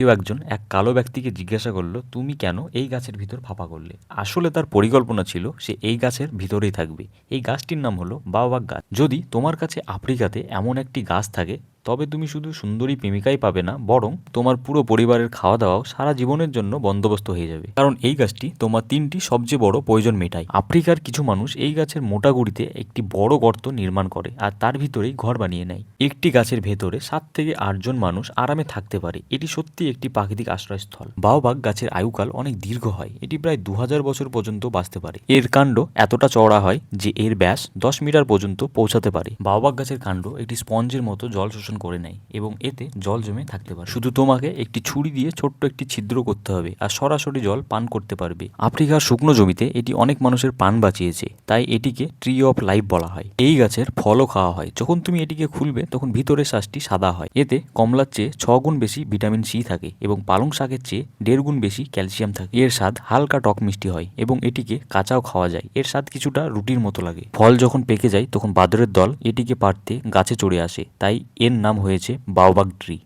কেউ একজন এক কালো ব্যক্তিকে জিজ্ঞাসা করল, তুমি কেন এই গাছের ভিতর ফাঁপা করলে? আসলে তার পরিকল্পনা ছিল, সে এই গাছের ভিতরেই থাকবে। এই গাছটির নাম হলো বাওবাগ গাছ। যদি তোমার কাছে আফ্রিকাতে এমন একটি গাছ থাকে তবে তুমি শুধু সুন্দরী প্রেমিকাই পাবে না, বরং তোমার পুরো পরিবারের খাওয়া দাওয়াও সারা জীবনের জন্য বন্দোবস্ত হয়ে যাবে। কারণ এই গাছটি তোমার তিনটি সবচেয়ে বড় প্রয়োজন মেটায়। আফ্রিকার কিছু মানুষ এই গাছের মোটা গুড়িতে একটি বড় গর্ত নির্মাণ করে আর তার ভিতরেই ঘর বানিয়ে নেয়। একটি গাছের ভেতরে সাত থেকে আটজন মানুষ আরামে থাকতে পারে। এটি সত্যি একটি প্রাকৃতিক আশ্রয়স্থল। বাওবাগ গাছের আয়ুকাল অনেক দীর্ঘ হয়। এটি প্রায় দু হাজার বছর পর্যন্ত বাঁচতে পারে। এর কাণ্ড এতটা চওড়া হয় যে এর ব্যাস দশ মিটার পর্যন্ত পৌঁছাতে পারে। বাওবাগ গাছের কাণ্ড একটি স্পঞ্জের মতো জল শোষণ করে নেয় এবং এতে জল জমে থাকতে পারে। শুধু তোমাকে একটি ছুরি দিয়ে ছোট্ট একটি ছিদ্র করতে হবে আর সরাসরি জল পান করতে পারবে। আফ্রিকার শুকনো জমিতে এটি অনেক মানুষের প্রাণ বাঁচিয়েছে, তাই এটিকে ট্রি অফ লাইফ বলা হয়। এই গাছের ফলও খাওয়া হয়। যখন তুমি এটিকে খুলবে, তখন ভিতরের শ্বাসটি সাদা হয়। এতে কমলার চেয়ে ছ গুণ বেশি ভিটামিন সি থাকে এবং পালং শাকের চেয়ে দেড় গুণ বেশি ক্যালসিয়াম থাকে। এর স্বাদ হালকা টক মিষ্টি হয় এবং এটিকে কাঁচাও খাওয়া যায়। এর স্বাদ কিছুটা রুটির মতো লাগে। ফল যখন পেকে যায়, তখন বাদরের দল এটিকে পারতে গাছে চড়ে আসে, তাই এর নাম হয়েছে বাওবাগ ট্রি।